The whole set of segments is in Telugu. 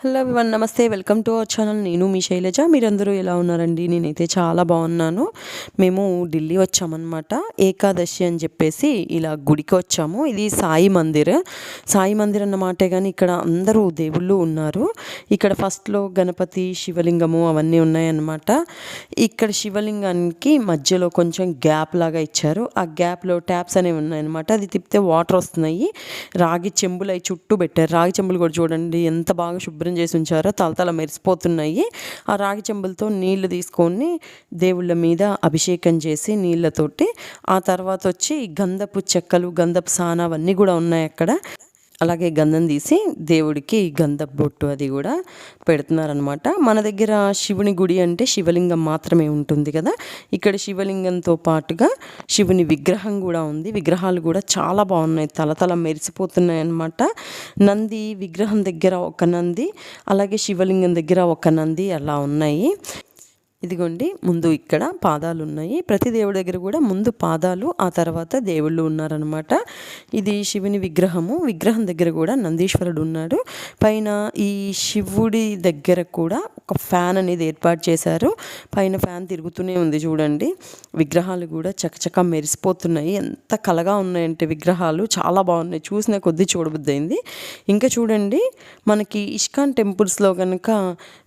హలో వన్ నమస్తే వెల్కమ్ టు అవర్ ఛానల్ నేను మీ శైలజ. మీరందరూ ఎలా ఉన్నారండి? నేనైతే చాలా బాగున్నాను. మేము ఢిల్లీ వచ్చామన్నమాట. ఏకాదశి అని చెప్పేసి ఇలా గుడికి వచ్చాము. ఇది సాయి మందిర్. సాయి మందిర్ అన్నమాటే కానీ ఇక్కడ అందరూ దేవుళ్ళు ఉన్నారు. ఇక్కడ ఫస్ట్లో గణపతి శివలింగము అవన్నీ ఉన్నాయన్నమాట. ఇక్కడ శివలింగానికి మధ్యలో కొంచెం గ్యాప్ లాగా ఇచ్చారు. ఆ గ్యాప్లో ట్యాప్స్ అనేవి ఉన్నాయన్నమాట. అది తిప్పితే వాటర్ వస్తున్నాయి. రాగి చెంబులు అవి చుట్టూ పెట్టారు. రాగి చెంబులు కూడా చూడండి ఎంత బాగా శుభ్రం చేసి ఉంచారో? తలతల మెరిసిపోతున్నాయి. ఆ రాగి చెంబులతో నీళ్ళు తీసుకొని దేవుళ్ళ మీద అభిషేకం చేసి నీళ్ళతోటి ఆ తర్వాత వచ్చి గంధపు చెక్కలు గంధపు సాన అవన్నీ కూడా ఉన్నాయి అక్కడ. అలాగే గంధం తీసి దేవుడికి గంధ బొట్టు అది కూడా పెడుతున్నారనమాట మన దగ్గర శివుని గుడి అంటే శివలింగం మాత్రమే ఉంటుంది కదా. ఇక్కడ శివలింగంతో పాటుగా శివుని విగ్రహం కూడా ఉంది. విగ్రహాలు కూడా చాలా బాగున్నాయి. తలతల మెరిసిపోతున్నాయి అనమాట నంది విగ్రహం దగ్గర ఒక నంది అలాగే శివలింగం దగ్గర ఒక నంది అలా ఉన్నాయి. ఇదిగోండి ముందు ఇక్కడ పాదాలు ఉన్నాయి ప్రతి దేవుడి దగ్గర కూడా ముందు పాదాలు ఆ తర్వాత దేవుళ్ళు ఉన్నారనమాట ఇది శివుని విగ్రహము. విగ్రహం దగ్గర కూడా నందీశ్వరుడు ఉన్నాడు. పైన ఈ శివుడి దగ్గర కూడా ఒక ఫ్యాన్ అనేది ఏర్పాటు చేశారు. పైన ఫ్యాన్ తిరుగుతూనే ఉంది చూడండి. విగ్రహాలు కూడా చకచక మెరిసిపోతున్నాయి. ఎంత కలగా ఉన్నాయంటే విగ్రహాలు. చాలా బాగున్నాయి. చూసిన కొద్దీ చూడబుద్దయింది ఇంకా చూడండి మనకి ఇష్కాన్ టెంపుల్స్లో కనుక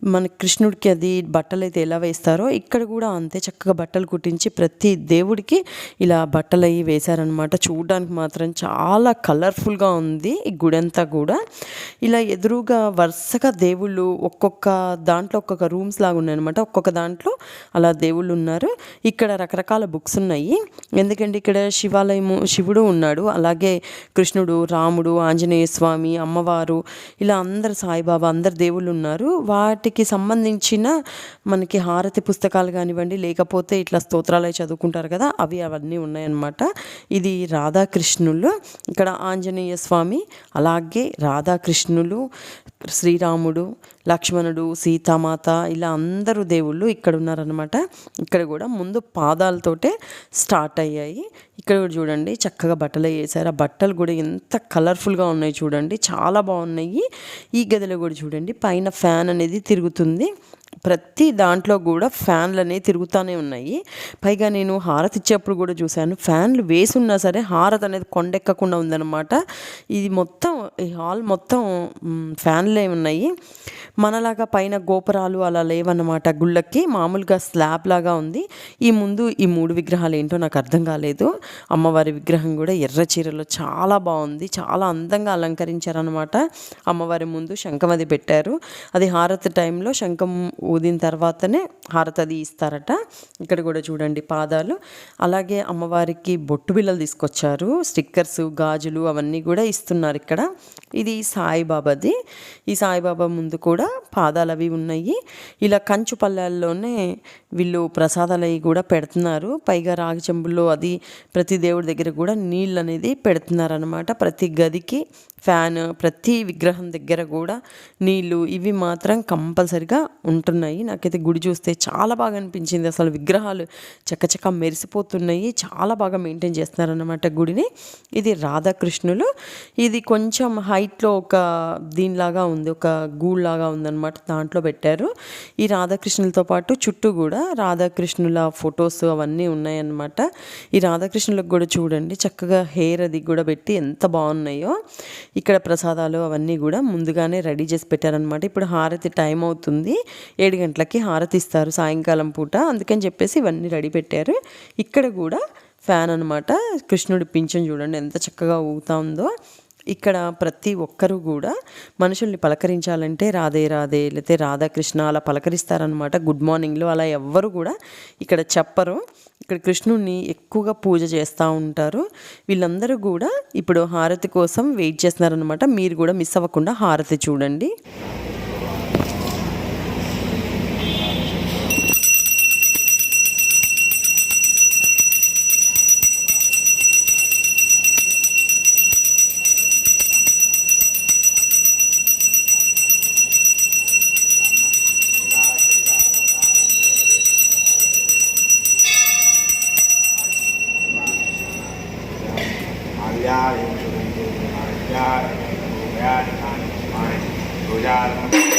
మన కృష్ణుడికి అది బట్టలు అయితే ఎలా వేస్తారు? ఇక్కడ కూడా అంతే చక్కగా బట్టలు కుట్టించి ప్రతి దేవుడికి ఇలా బట్టలు అవి వేశారనమాట చూడడానికి మాత్రం చాలా కలర్ఫుల్గా ఉంది ఈ గుడి అంతా కూడా. ఇలా ఎదురుగా వరుసగా దేవుళ్ళు ఒక్కొక్క దాంట్లో ఒక్కొక్క రూమ్స్ లాగా ఉన్నాయన్నమాట. ఒక్కొక్క దాంట్లో అలా దేవుళ్ళు ఉన్నారు. ఇక్కడ రకరకాల బుక్స్ ఉన్నాయి. ఎందుకంటే ఇక్కడ శివాలయము శివుడు ఉన్నాడు. అలాగే కృష్ణుడు రాముడు ఆంజనేయ స్వామి అమ్మవారు ఇలా అందరు సాయిబాబా అందరు దేవుళ్ళు ఉన్నారు. వాటికి సంబంధించిన మనకి హార హారతి పుస్తకాలు కానివ్వండి లేకపోతే ఇట్లా స్తోత్రాలు చదువుకుంటారు కదా అవి అవన్నీ ఉన్నాయన్నమాట. ఇది రాధాకృష్ణులు ఇక్కడ ఆంజనేయ స్వామి అలాగే రాధాకృష్ణులు శ్రీరాముడు లక్ష్మణుడు సీతామాత ఇలా అందరూ దేవుళ్ళు ఇక్కడ ఉన్నారనమాట ఇక్కడ కూడా ముందు పాదాలతోటే స్టార్ట్ అయ్యాయి. ఇక్కడ కూడా చూడండి చక్కగా బట్టలు వేసారు ఆ బట్టలు కూడా ఎంత కలర్ఫుల్గా ఉన్నాయి చూడండి చాలా బాగున్నాయి. ఈ గదిలో కూడా చూడండి పైన ఫ్యాన్ అనేది తిరుగుతుంది. ప్రతి దాంట్లో కూడా ఫ్యాన్లు అనేవి తిరుగుతూనే ఉన్నాయి. పైగా నేను హారతి ఇచ్చేప్పుడు కూడా చూశాను ఫ్యాన్లు వేసి ఉన్నా సరే హారతి అనేది కొండెక్కకుండా ఉందన్నమాట. ఇది మొత్తం ఈ హాల్ మొత్తం ఫ్యాన్లే ఉన్నాయి. మనలాగా పైన గోపురాలు అలా లేవన్నమాట గుళ్ళకి మామూలుగా స్లాబ్ లాగా ఉంది. ఈ ముందు ఈ మూడు విగ్రహాలు ఏంటో నాకు అర్థం కాలేదు. అమ్మవారి విగ్రహం కూడా ఎర్ర చీరలో చాలా బాగుంది చాలా అందంగా అలంకరించారనమాట అమ్మవారి ముందు శంఖం అది పెట్టారు. అది హారతి టైంలో శంఖం ఊదిన తర్వాతనే హారతది ఇస్తారట. ఇక్కడ కూడా చూడండి పాదాలు. అలాగే అమ్మవారికి బొట్టు బిళ్ళలు తీసుకొచ్చారు. స్టిక్కర్స్ గాజులు అవన్నీ కూడా ఇస్తున్నారు ఇక్కడ. ఇది సాయిబాబాది. ఈ సాయిబాబా ముందు కూడా పాదాలు అవి ఉన్నాయి. ఇలా కంచు పల్లెల్లోనే వీళ్ళు ప్రసాదాలు అవి కూడా పెడుతున్నారు. పైగా రాగి చెంబుల్లో అది ప్రతి దేవుడి దగ్గర కూడా నీళ్ళు అనేది పెడుతున్నారు అనమాట ప్రతి గదికి ఫ్యాన్ ప్రతి విగ్రహం దగ్గర కూడా నీళ్ళు ఇవి మాత్రం కంపల్సరిగా ఉంటున్నాయి. నాకైతే గుడి చూస్తే చాలా బాగా అనిపించింది. అసలు విగ్రహాలు చక్కచక్క మెరిసిపోతున్నాయి. చాలా బాగా మెయింటైన్ చేస్తున్నారన్నమాట గుడిని. ఇది రాధాకృష్ణులు. ఇది కొంచెం హైట్లో ఒక దీనిలాగా ఉంది. ఒక గూళ్ళలాగా ఉందన్నమాట దాంట్లో పెట్టారు. ఈ రాధాకృష్ణులతో పాటు చుట్టూ కూడా రాధాకృష్ణుల ఫొటోస్ అవన్నీ ఉన్నాయన్నమాట. ఈ రాధాకృష్ణులకు కూడా చూడండి చక్కగా హెయిర్ అది కూడా పెట్టి ఎంత బాగున్నాయో. ఇక్కడ ప్రసాదాలు అవన్నీ కూడా ముందుగానే రెడీ చేసి పెట్టారనమాట ఇప్పుడు హారతి టైం అవుతుంది. ఏడు గంటలకి హారతి ఇస్తారు సాయంకాలం పూట. అందుకని చెప్పేసి ఇవన్నీ రెడీ పెట్టారు. ఇక్కడ కూడా ఫ్యాన్ అనమాట కృష్ణుడి పింఛన్ చూడండి ఎంత చక్కగా ఊగుతా ఉందో. ఇక్కడ ప్రతి ఒక్కరూ కూడా మనుషుల్ని పలకరించాలంటే రాధే రాధే లేకపోతే రాధాకృష్ణ అలా పలకరిస్తారనమాట గుడ్ మార్నింగ్లో అలా ఎవ్వరు కూడా ఇక్కడ చెప్పరు. ఇక్కడ కృష్ణుడిని ఎక్కువగా పూజ చేస్తూ ఉంటారు. వీళ్ళందరూ కూడా ఇప్పుడు హారతి కోసం వెయిట్ చేస్తున్నారనమాట మీరు కూడా మిస్ అవ్వకుండా హారతి చూడండి. ยาโยยาทานไม้โยยา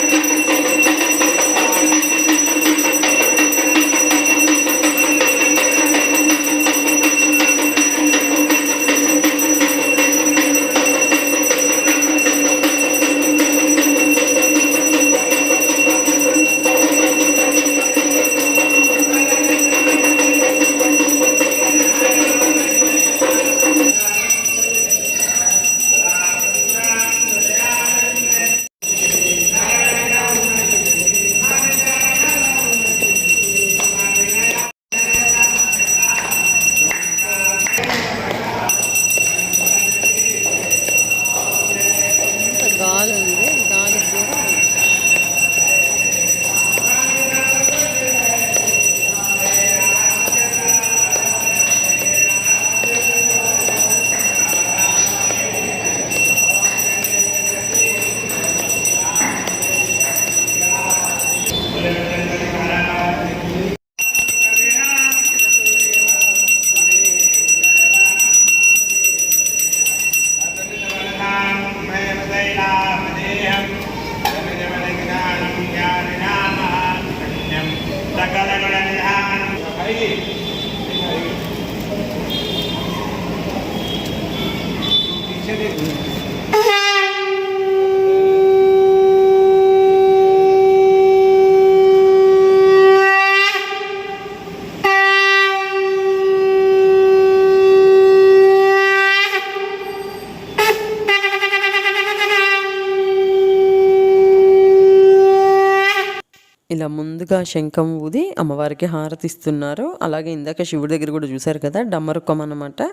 శంఖం ఊది అమ్మవారికి హారతి ఇస్తున్నారు అలాగే ఇందాక శివుడి దగ్గర కూడా చూశారు కదా డమ్మరుకం అన్నమాట.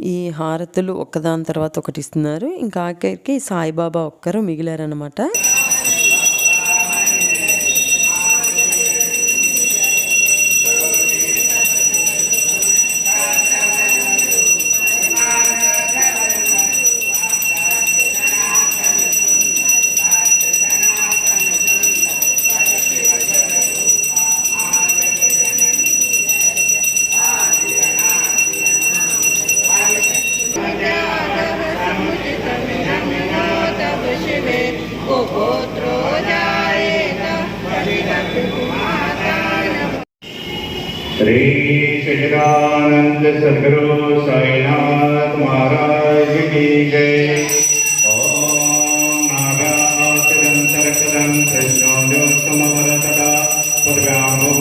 ఈ హారతులు ఒక్కదాని తర్వాత ఒకటి ఇస్తున్నారు. ఇంకా ఆఖరికి సాయిబాబా ఒక్కరు మిగిలారనమాట श्री सचिदानंद सदगुरु साईनाथ महाराज की जय। ओम नागाचरंतरकरं कृष्णो द्योत्तमवरतदा पुरगामो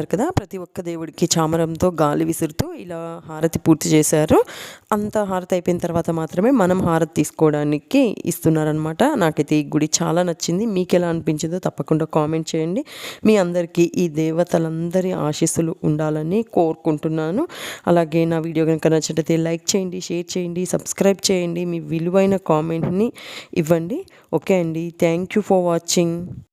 చూస్తున్నారు కదా ప్రతి ఒక్క దేవుడికి చామరంతో గాలి విసురుతూ ఇలా హారతి పూర్తి చేశారు. అంత హారతి అయిపోయిన తర్వాత మాత్రమే మనం హారతి తీసుకోవడానికి ఇస్తున్నారనమాట నాకైతే ఈ గుడి చాలా నచ్చింది. మీకు ఎలా అనిపించిందో తప్పకుండా కామెంట్ చేయండి. మీ అందరికీ ఈ దేవతలందరి ఆశీస్సులు ఉండాలని కోరుకుంటున్నాను. అలాగే నా వీడియో కనుక నచ్చినట్లయితే లైక్ చేయండి షేర్ చేయండి సబ్స్క్రైబ్ చేయండి. మీ విలువైన కామెంట్ని ఇవ్వండి. ఓకే అండి. Thank you for watching.